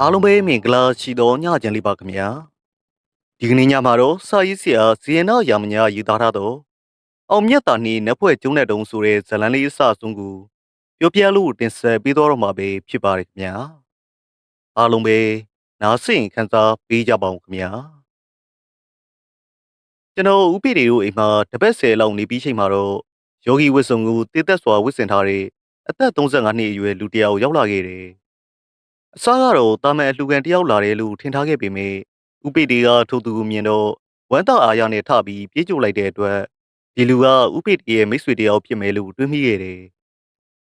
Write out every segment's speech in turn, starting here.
အားလုံးပဲမင်္ဂလာရှိသောညချမ်းလေးပါခင်ဗျာဒီကနေ့ညမှာတော့စာရေးဆရာဇီယနာရာမညာရေးသားထားသောအောင်မြတ်တာနှင့်နက်ဖွဲ့ကျုံးတဲ့တုံးဆိုတဲ့ဇာတ်လမ်းလေးအစဆုံးကိုပြောပြလို့တင်ဆက်ပေးတော့မှာပဲဖြစ်ပါတယ်ခင်ဗျာအားလုံးပဲနားဆင်ခံစားပေးကြပါဦးခင်ဗျာကျွန်တော်ဥပိတေတို့အိမ်မှာတပတ်ဆယ်လောက်နေပြီးချိန်မှာတော့ ယောဂီဝစ်စုံကိုတည်သက်စွာဝစ်စင်ထားတဲ့အသက်35နှစ်အရွယ်လူတစ်ယောက်ရောက်လာခဲ့တယ်အစားကတော့တာမန်အလှူခံတစ်ယောက်လာတယ်လို့ထင်ထားခဲ့ပေမယ့်ဥပိတေကထိုသူကိုမြင်တော့ဝမ်းသာအားရနဲ့ထပြီးပြေးကြိုလိုက်တဲ့အတွက်ဒီလူကဥပိတေရဲ့မိတ်ဆွေတစ်ယောက်ဖြစ်မယ်လို့တွေးမိခဲ့တယ်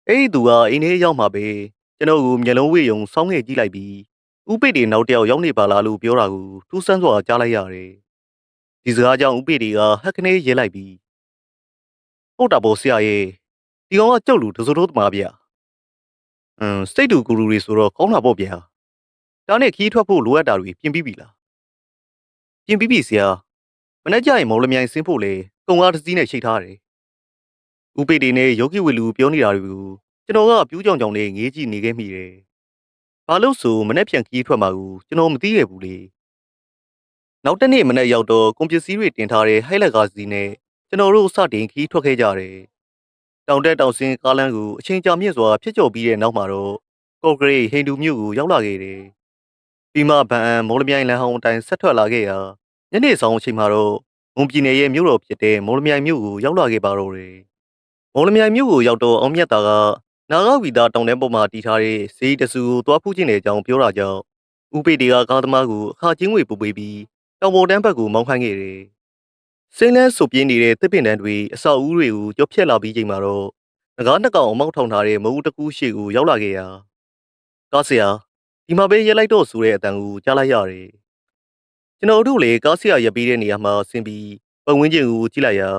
အဲ့ဒီသူကအိမ်ထဲရောက်မှပဲကျွန်တော်ကိုမျက်လုံးဝေးယုံစောင်းငယ်ကြည့်လိုက်ပြီးဥပိတေနောက်တစ်ယောက်ရောက်နေပါလားလို့ပြောတာကိုထူးဆန်းစွာကြားလိုက်ရတယ်ဒီစကားကြောင့်ဥပိတေကဟက်ကနေရဲလိုက်ပြီး ဟုတ်တာပေါ့ဆရာရဲ့ဒီကောင်ကကြုတ်လူတစိုးတိုးသမားဗျအင်းစိတ်တူကူလူတွေဆိုတော့ကောင်းတာပေါ့ဗျာဒါနဲ့ခီးထွက်ဖို့လိုအပ်တာတွေပြင်ပြီးပြီလားပြင်ပြီးပြီဆရာမနေ့ကျရင်မော်လမြိုင်ဆင်းဖို့လေကုံကားတစ်စီးနဲ့ရှိတ်ထားတယ်ဥပိတေနဲ့ယောဂီဝေလူပြောနေတာတွေကိုကျွန်တော်ကပြူးကြောင်ကြောင်နဲ့ငေးကြည့်နေခဲ့မိတယ်ဘာလို့ဆိုမနေ့ပြန်ခီးထွက်မှာကိုကျွန်တော်မသိခဲ့ဘူးလေနောက်တနေ့မနေ့ရောက်တော့ကွန်ပစ္စည်းတွေတင်ထားတဲ့ဟိုက်လက်ကားစီးနဲ့ ကျွန်တော်တို့စတင်ခီးထွက်ခဲ့ကြတယ်တောင်တက်တောင်ဆင်းကားလမ်းကိုအချိန်ကြာမြင့်စွာဖြတ်ကျော်ပြီးတဲ့နောက်မှာတော့ကော့ဂရိတ်ဟိန္ဒူမြို့ကိုရောက်လာခဲ့တယ်ပြီးမှဗန်အန်မော်လမြိုင်လမ်းဟောင်းအတိုင်းဆက်ထွက်လာခဲ့ရာညနေဆောင်အချိန်မှာတော့မွန်ပြည်နယ်ရဲ့မြို့တော်ဖြစ်တဲ့မော်လမြိုင်မြို့ကိုရောက်လာခဲ့ပါတော့တယ်မော်လမြိုင်မြို့ကိုရောက်တော့အောင်မြတ်တာကနာဂဝီတာတောင်တန်းပေါ်မှာတည်ထားတဲ့ဈေးတဆူကိုတွားဖူးခြင်းတဲ့အကြောင်းပြောတာကြောင့်ဥပိတေကကားသမားကိုအခါချင်းငွေပူပေးပြီးတောင်ပေါ်တန်းဘက်ကိုမောင်းခိုင်းခဲ့တယ်။ စင်းလဲဆိုပြင်းနေတဲ့တစ်ပင်တန်းတွေအဆောက်အဦတွေကိုကြော့ဖြတ်လာပြီးချိန်မှာတော့ငကားနှစ်ကောင်အမောက်ထောင်ထားတဲ့မုံတကူးရှေ့ကိုရောက်လာခဲ့ရာကားဆရာဒီမှာပဲရက်လိုက်တော့ဆိုတဲ့အတန်ကိုကြားလိုက်ရတယ်။ကျွန်တော်တို့လေကားဆရာရက်ပြီးတဲ့နေရာမှာဆင်းပြီးပတ်ဝန်းကျင်ကိုကြည့်လိုက်ရာ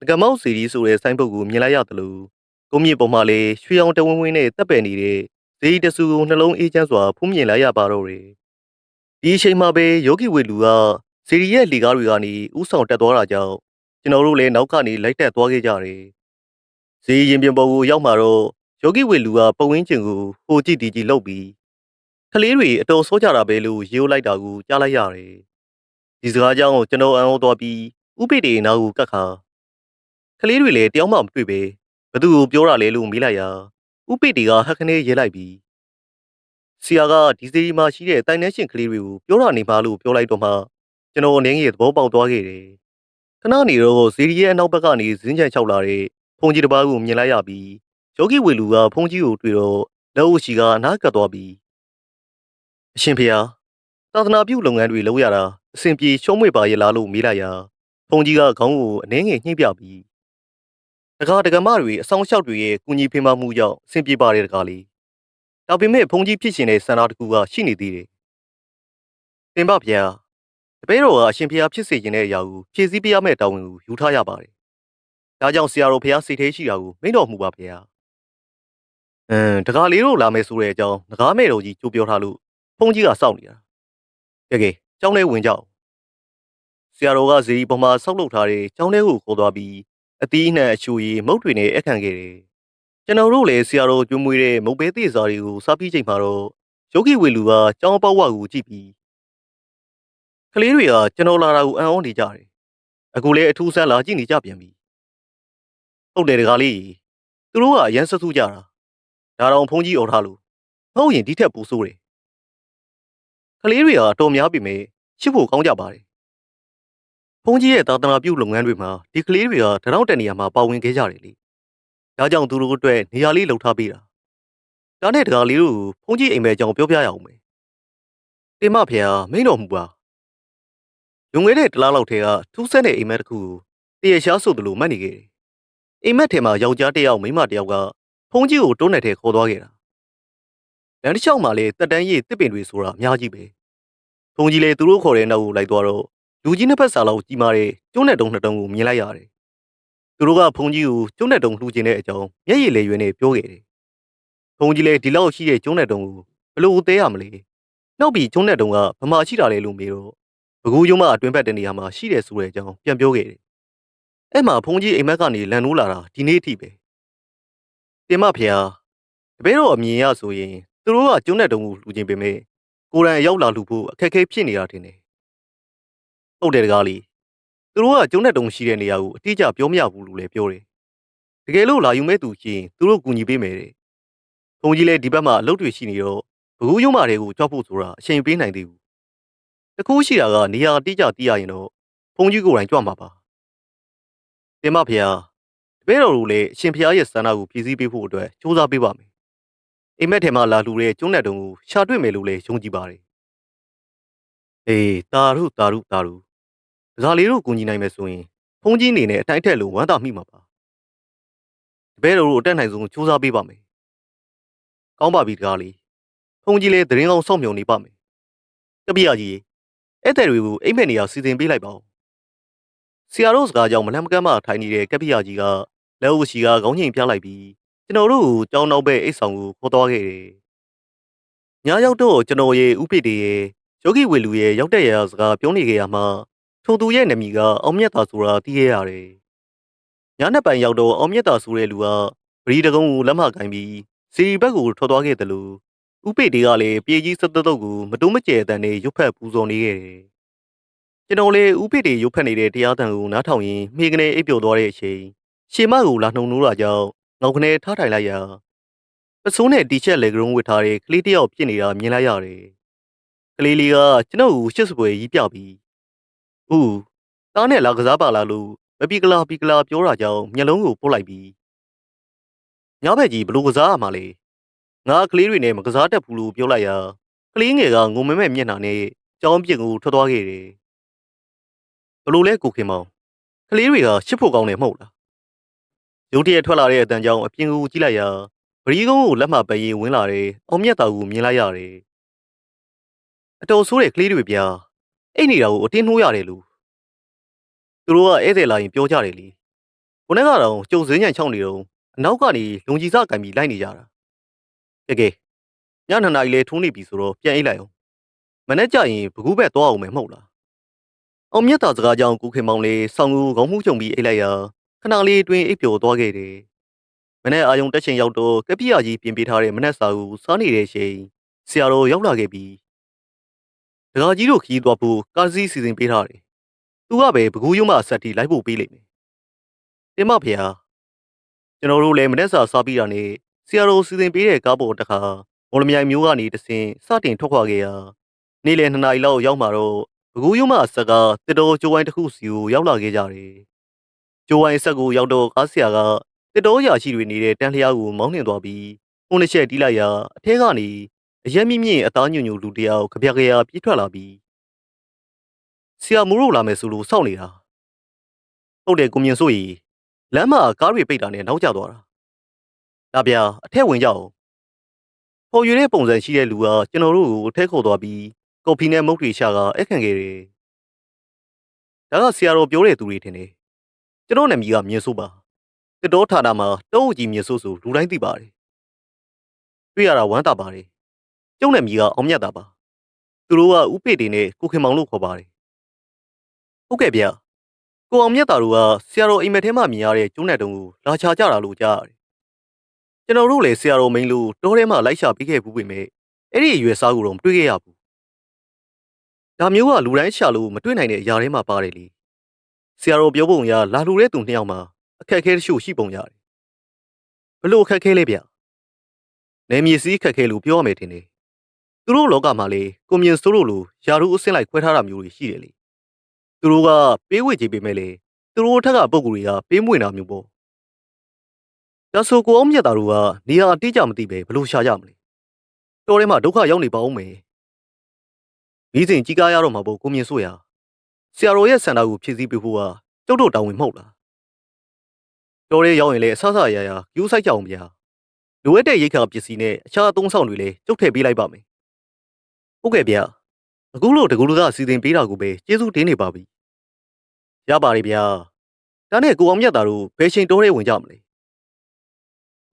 ငကမောက်စီရီဆိုတဲ့ဆိုင်းပုတ်ကိုမြင်လိုက်ရတယ်လို့ကုန်းမြေပေါ်မှာလေရွှေအောင်တဝင်းဝင်းနဲ့တပ်ပယ်နေတဲ့ဇေယီတဆူကိုနှလုံးအေးချမ်းစွာဖုံးမြင်လိုက်ရပါတော့တယ်။ဒီအချိန်မှာပဲယောဂီဝေလူက စီရီရဲ့လေကားတွေကနေဥဆောင်တက်သွားတာကြောင့်ကျွန်တော်တို့လည်းနောက်ကနေလိုက်တက်သွားခဲ့ကြတယ်။ဇေယီရင်ပြင်ပေါ်ကိုရောက်မှာတော့ယောဂီဝေလူကပဝင်းကျင်ကိုဟိုကြည့်ဒီကြည့်လှုပ်ပြီးကလေးတွေအတော်ဆိုးကြတာပဲလို့ရိုးလိုက်တာကိုကြားလိုက်ရတယ်။ဒီစကားကြောင့်ကျွန်တော်အံ့ဩသွားပြီးဥပိတေနာကိုကတ်ခါကလေးတွေလည်းတယောက်မှမတွေ့ပဲဘသူကိုပြောတာလဲလို့မေးလိုက်ရာဥပိတေကဟက်ခနေရဲလိုက်ပြီးဆရာကဒီစီမှာရှိတဲ့တိုင်နှင်းရှင်ကလေးတွေကိုပြောတာနေပါလို့ပြောလိုက်တော့မှ ကျွန်တော်အနေငယ်သဘောပေါက်သွားခဲ့တယ်။ခဏနေတော့ဇီရီရဲ့အနောက်ဘက်ကနေဇင်းချန်ချောက်လာတဲ့ဖုန်ကြီးတစ်ပါးကိုမြင်လိုက်ရပြီးယောဂီဝေလူကဖုန်ကြီးကိုတွေ့တော့လက်အုပ်ရှိကအနားကပ်သွားပြီးအရှင်ဖေဟာသာသနာပြုလုပ်ငန်းတွေလုပ်ရတာအဆင်ပြေရှုံးမွေပါရဲ့လားလို့မေးလိုက်ရာဖုန်ကြီးကခေါင်းကိုအနေငယ်ညှိပြပြီးတကားတကမတွေအဆောင်လျှောက်တွေရဲ့ကုညီဖေးမမှုကြောင့်အဆင်ပြေပါတယ်တကားလေးဒါပေမဲ့ဖုန်ကြီးဖြစ်ရှင်တဲ့စန္ဒတစ်ခုကရှိနေသေးတယ်တင်ပါဗျာ တပည့်တော်ကအရှင်ဖေဟာဖြစ်စေခြင်းတဲ့အရာကိုဖြည့်ဆည်းပေးရမယ့်တာဝန်ကိုယူထားရပါတယ်ဒါကြောင့်ဆရာတော်ဖေဟာစိတ်သေးရှိတာကိုမိန့်တော်မူပါဗျာအင်းတကားလေးတို့လာမယ်ဆိုတဲ့အကြောင်းငကားမဲ့တော်ကြီးကြိုးပြောထားလို့ဖုန်ကြီးကစောင့်နေတာကဲကဲကျောင်းထဲဝင်ကြအောင်ဆရာတော်ကဇီရီပေါ်မှာဆောက်လုပ်ထားတဲ့ကျောင်းထဲကိုခေါ်သွားပြီးအသီးအနှံအချိုရည်မုတ်တွေနဲ့အခန့်ခဲ့တယ်ကျွန်တော်တို့လည်းဆရာတော်ကျွေးမွေးတဲ့မုတ်ပဲသေးစာတွေကိုစားပြီးချိန်မှာတော့ယောဂီဝေလူကကျောင်းပေါက်ဝကိုကြည့်ပြီး ကလေးတွေကကျွန်တော်လာတာကိုအံ့ဩနေကြတယ်အခုလည်းအထူးဆန်းလာကြည့်နေကြပြန်ပြီဟုတ်တယ်တကားလေးသူတို့ကအရန်ဆက်စုကြတာဒါတော့ဖုန်းကြီးអော်ထားလို့မဟုတ်ရင်ဒီထက်ပိုဆိုးတယ်ကလေးတွေကအတော်များပြီမဲ့ရှစ်ဖို့ကောင်းကြပါတယ်ဖုန်းကြီးရဲ့သာသနာပြုလုပ်ငန်းတွေမှာဒီကလေးတွေကတရောင်းတနေရာမှာပါဝင်ခဲ့ကြတယ်လေဒါကြောင့်သူတို့အတွက်နေရာလေးလှုပ်ထားပေးတာဒါနဲ့တကားလေးတို့ဖုန်းကြီးအိမ်မဲအကြောင်းပြောပြရအောင်မယ်တင်မဖေဟာမိန်တော်မူပါ လွန်ခဲ့တဲ့တလားလောက်ထဲကထူးဆန်းတဲ့အိမ်မက်တစ်ခုကိုတရရှားဆိုသလိုမှတ်နေခဲ့တယ်အိမ်မက်ထဲမှာယောက်ျားတစ်ယောက်မိန်းမတစ်ယောက်ကဖုန်းကြီးကိုတွန်းနယ်ထဲခေါ်သွားခဲ့တာလမ်းတစ်လျှောက်မှာလည်းတက်တန်းရည်တစ်ပင်တွေဆိုတာအများကြီးပဲဖုန်းကြီးလည်းသူတို့ခေါ်တဲ့နောက်ကိုလိုက်သွားတော့လူကြီးနှစ်ဖက်စာလောက်ကြီးမားတဲ့ကျုံးနဲ့တုံနှစ်တုံကိုမြင်လိုက်ရတယ်သူတို့ကဖုန်းကြီးကိုကျုံးနဲ့တုံလှူခြင်းတဲ့အကြောင်းမျက်ရည်လေရွယ်နဲ့ပြောခဲ့တယ်ဖုန်းကြီးလည်းဒီလောက်ရှိတဲ့ကျုံးနဲ့တုံကိုဘလို့သေးရမလဲနောက်ပြီးကျုံးနဲ့တုံကဗမာရှိတာလေလို့မေးတော့ ဘကူးရုံးမအတွင်းဘက်တနေရာမှာရှိတယ်ဆိုတဲ့အကြောင်းပြန်ပြောခဲ့တယ်အဲ့မှာဖုန်းကြီးအိမ်မက်ကနေလန်နိုးလာတာဒီနေ့အထိပဲတင်မဖေဟာတပည့်တော်အမြင်ရဆိုရင်သူတို့ကကျွန်းတဲ့တုံကိုလှူခြင်းပေမဲ့ကိုယ်တိုင်ရောက်လာလှူဖို့အခက်အခဲဖြစ်နေတာထင်တယ်ဟုတ်တယ်တကားလေးသူတို့ကကျွန်းတဲ့တုံရှိတဲ့နေရာကိုအတိအကျပြောမရဘူးလို့လည်းပြောတယ်တကယ်လို့လာယူမဲ့သူရှိရင်သူတို့ကူညီပေးမယ်တဲ့ဘုံကြီးလည်းဒီဘက်မှာအလုပ်တွေရှိနေတော့ဘကူးရုံးမာတွေကိုကြောက်ဖို့ဆိုတာအချိန်ပေးနိုင်သေးဘူး တကူရှိတာကနေရာအတိအကျသိရရင်တော့ဘုံကြီးကိုယ်တိုင်ကြွမှာပါတင်မဖေဟာတပည့်တော်တို့လည်းအရှင်ဖျားရဲ့စန္ဒကိုဖြည့်ဆည်းပေးဖို့အတွက်စူးစမ်းပေးပါမယ်အိမ်မက်ထဲမှာလာလှူတဲ့ကျွန်းတဲ့တုံကိုရှာတွေ့မယ်လို့လည်းယုံကြည်ပါတယ်အေးတာရုတာရုတာရုဒကာလေးတို့ကူညီနိုင်မယ်ဆိုရင်ဘုံကြီးအနေနဲ့အတိုင်းထက်လို့ဝမ်းသာမိမှာပါတပည့်တော်တို့အတက်နိုင်ဆုံးစူးစမ်းပေးပါမယ်ကောင်းပါပြီဒကာလေးဘုံကြီးလည်းသတင်းကောင်းစောင့်မျှော်နေပါမယ်တပည့်ရကြီး အဲ့တဲ့တွေကိုအိမ်မက်နေရာစီစဉ်ပေးလိုက်ပါဦးဆရာတို့စကားကြောင့်မလန့်မကမ်းမှထိုင်နေတဲ့ကပ္ပိယကြီးကလက်အုပ်ရှိကခေါင်းငိမ်ပြလိုက်ပြီးကျွန်တော်တို့ကိုကြောင်းနောက်ဘက်အိတ်ဆောင်ကိုခေါ်သွားခဲ့တယ်။ညရောက်တော့ကျွန်တော်ရဲ့ဥပိတေရဲ့ယောဂီဝေလူရဲ့ရောက်တဲ့ရာစကားပြောနေကြရမှာထိုသူရဲ့နာမည်ကအောင်မြတ်တာဆိုတာသိခဲ့ရတယ်။ညနေပိုင်းရောက်တော့အောင်မြတ်တာဆိုတဲ့လူကပရိဒကုံကိုလက်မကင်ပြီးစီဘက်ကိုထွက်သွားခဲ့တယ်လို့ ဥပိတေကလည်းပြေကြီးစက်တုတ်ကိုမတုံးမကျဲတန်နဲ့ရုပ်ဖက်ပူဇော်နေခဲ့တယ်။ကျွန်တော်လေဥပိတေရုပ်ဖက်နေတဲ့တရားတန်ကိုနားထောင်ရင်းမိကနေအိပ်ပျော်သွားတဲ့အချိန်ရှေမကိုလာနှုံနိုးတာကြောင့်ငေါကနေထားထိုင်လိုက်ရာပစိုးနဲ့တီချက်လေကရုံးဝတ်ထားတဲ့ကလေးတစ်ယောက်ပြစ်နေတာမြင်လိုက်ရတယ်။ကလေးလေးကကျွန်တော်ကိုရှစ်စပွဲကြီးပြပြီး။ဦးတားနဲ့လာကစားပါလားလို့မပီကလာပီကလာပြောတာကြောင့်မျက်လုံးကိုပုတ်လိုက်ပြီး။ညဘက်ကြီးဘလို့ကစားရမှာလဲ။ ငါကလေးတွေနဲ့မကစားတတ်ဘူးလို့ပြောလိုက်ရာကလေးငယ်ကငုံမဲမဲမျက်နှာနဲ့ကြောင်းပြစ်ကိုထွက်သွားခဲ့တယ်။ဘလို့လဲကိုခင်မောင်ကလေးတွေကရှစ်ဖို့ကောင်းတယ်မဟုတ်လား။ရုတ်တရက်ထွက်လာတဲ့အတန်ကြောင့်အပြင်ကိုကြည့်လိုက်ရာပရီကုန်းကိုလက်မပရေးဝင်လာတယ်။အောင်မြတ်တာကိုမြင်လိုက်ရတယ်။အတော်ဆိုးတဲ့ကလေးတွေဗျာ။အိတ်နေတာကိုအတင်းနှိုးရတယ်လို့သူတို့ကဧည့်သည်လာရင်ပြောကြတယ်လေ။ခုနကတော့ကြုံစင်းညံချောင်းနေတော့အနောက်ကနေလုံကြီးစားကံပြီးလိုက်နေကြတာ။ ကဲကဲညနေနာရီလဲထုံးနေပြီဆိုတော့ပြန်အိတ်လိုက်အောင်။မနေ့ကျရင်ဘကူးဘက်သွားအောင်မယ်မဟုတ်လား။အောင်မြတ်တာစကားကြောင့်ကိုခင်မောင်လေးဆောင်းကူခေါင်းမှုချုံပြီးအိတ်လိုက်ရာခဏလေးတွင်အိပ်ပျော်သွားခဲ့တယ်။မနေ့အာယုံတက်ချိန်ရောက်တော့ကပြည့်ရကြီးပြင်ပေးထားတဲ့မနေ့စာကိုစားနေတဲ့အချိန်ဆရာတော်ရောက်လာခဲ့ပြီးဒကာကြီးတို့ခီးသွားဖို့ကားစီးစီစဉ်ပေးထားတယ်။သူကပဲဘကူးရုံမဆက်တီလိုက်ဖို့ပေးလိမ့်မယ်။တင်မဖေဟာကျွန်တော်တို့လည်းမနေ့စာစားပြီးတာနဲ့ ဆရာတော်စီစဉ်ပေးတဲ့ကားပေါ်တစ်ခါမော်လမြိုင်မျိုးကနေတဆင်စတင်ထွက်ခွာခဲ့ရာနေ့လယ်2နာရီလောက်ရောက်မှာတော့ဘကူးရုံမဆက်ကတစ်တော်ကျိုးဝိုင်းတစ်ခုစီကိုရောက်လာခဲ့ကြတယ်။ကျိုးဝိုင်းဆက်ကိုရောက်တော့ကားဆရာကတစ်တော်ရာရှိတွေနေတဲ့တန်းလျားကိုမောင်းနှင်သွားပြီးုံနှစ်ချက်တီးလိုက်ရာအထက်ကနေအရက်မြင့်မြင့်အသားညွညူလူတယောက်ကြပြကြရပြေးထွက်လာပြီးဆရာမိုးတို့လာမယ်ဆိုလို့စောင့်နေတာဟုတ်တယ်ကိုမြင်စိုးရီလမ်းမှာကားတွေပိတ်တာနဲ့နောက်ကျသွားတာ ဒါဗျာအထက်ဝင်ကြအောင်ပေါ်ရွေတဲ့ပုံစံရှိတဲ့လူကကျွန်တော်တို့ကိုအထက်ခေါ်သွားပြီးကော်ဖီနဲ့မုတ်တွေရှာကအခန့်ခဲ့တယ်ဒါကဆရာတော်ပြောတဲ့သူတွေထင်တယ်ကျွန်တော်နာမည်ကမြင်စိုးပါတတော်ထာတာမှာတုံးကြီးမြင်စိုးဆိုလူတိုင်းသိပါတယ်တွေ့ရတာဝမ်းသာပါတယ်ကျုံနဲ့မိကအောင်မြတ်တာပါသူတို့ကဥပိတေနဲ့ကိုခင်မောင်လို့ခေါ်ပါတယ်ဟုတ်ကဲ့ဗျကိုအောင်မြတ်တာတို့ကဆရာတော်အိမ်မက်ထဲမှာမြင်ရတဲ့ကျုံနဲ့တုံးကိုလာချကြတာလို့ကြားရတယ် ကျွန်တော်တို့လည်းဆရာတော်မင်းလို့တောထဲမှာလိုက်ရှာပြီးခဲ့ဘူးပေမဲ့အဲ့ဒီအရွယ်စားကိုတော့မတွေ့ခဲ့ရဘူးဒါမျိုးကလူတိုင်းရှာလို့မတွေ့နိုင်တဲ့အရာတွေမှာပါတယ်လေဆရာတော်ပြောပုံရလာလူတဲ့သူနှစ်ယောက်မှာအခက်အခဲတချို့ရှိပုံရတယ်ဘလို့အခက်အခဲလဲဗျနေမြေစည်းခက်ခဲလို့ပြောရမယ်ထင်တယ်။သူတို့လောကမှာလေကွန်မြူဆိုတို့လိုယာရုအဆင့်လိုက်ခွဲထားတာမျိုးတွေရှိတယ်လေ။သူတို့ကပေးဝေကြီးပေးမဲ့လေသူတို့ထက်ကပုံကူတွေကပေးမွေတာမျိုးပေါ့။ ဒါဆိုကိုအောင်မြတ်တာတို့ကနေရာအတိအကျမသိပဲဘလို့ရှာကြမလဲ။တော်ထဲမှာဒုက္ခရောက်နေပါဦးမယ်။မိစဉ်ကြီးကားရတော့မှာပေါ့ကိုမြင်ဆိုရ။ဆရာတော်ရဲ့စံတာကိုဖြည့်ဆည်းပေးဖို့ကကျုပ်တို့တောင်းဝင်မဟုတ်လား။တော်ရဲရောက်ရင်လေအဆဆရရယူဆိုင်ကြအောင်ဗျာ။လိုအပ်တဲ့ရိတ်ခါပစ္စည်းနဲ့အခြားအသုံးဆောင်တွေလည်းကျုပ်ထည့်ပေးလိုက်ပါမယ်။ဟုတ်ကဲ့ဗျာ။အခုလို့တကူလူကအစီအစဉ်ပေးတာကိုပဲကျေးဇူးတင်နေပါပြီ။ရပါတယ်ဗျာ။ဒါနဲ့ကိုအောင်မြတ်တာတို့ဘယ်ချိန်တိုးရဲဝင်ကြမလဲ။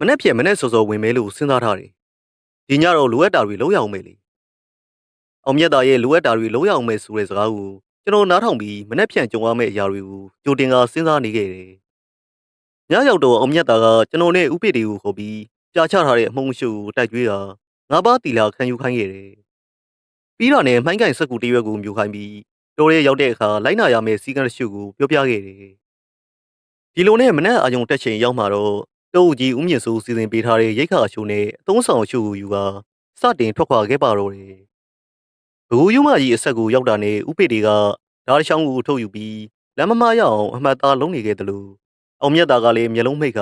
မနေ့ဖြန်မနေ့စောစောဝင်မဲလို့စဉ်းစားထားတယ်။ဒီညတော့လိုအပ်တာတွေလုံးရအောင်မယ်လေ။အောင်မြတ်တာရဲ့လိုအပ်တာတွေလုံးရအောင်မယ်ဆိုတဲ့စကားကိုကျွန်တော်နားထောင်ပြီးမနေ့ဖြန်ကြုံရမယ့်အရာတွေကိုကြိုတင်ကစဉ်းစားနေခဲ့တယ်ညရောက်တော့အောင်မြတ်တာကကျွန်တော်နဲ့ဥပိတေကိုခေါ်ပြီးကြာချထားတဲ့အမှုန့်ရှုပ်ကိုတိုက်ကြွေးတာငါးပါးတီလာခံယူခိုင်းခဲ့တယ်ပြီးတော့နဲ့မှိုင်းကန်ဆက်ကူတရွက်ကိုမြူခိုင်းပြီးတော်ရဲရောက်တဲ့အခါလိုက်နာရမယ့်စီကံရှုပ်ကိုပြောပြခဲ့တယ်ဒီလိုနဲ့မနက်အာယုံတက်ချိန်ရောက်မှာတော့ တုတ်ကြီးဦးမြင့်စိုးစီစဉ်ပေးထားတဲ့ရိတ်ခါအရှုံးနဲ့အသုံးဆောင်ရှုပ်ကိုယူကာစတင်ထွက်ခွာခဲ့ပါတော့တယ်ဘဂူယူမကြီးအဆက်ကိုရောက်တာနဲ့ဥပိတေကဓာတ်ချောင်းကိုထုတ်ယူပြီးလမ်းမမရအောင်အမှတ်သားလုံးနေခဲ့တယ်လို့အောင်မြတ်တာကလည်းမျက်လုံးမိတ်က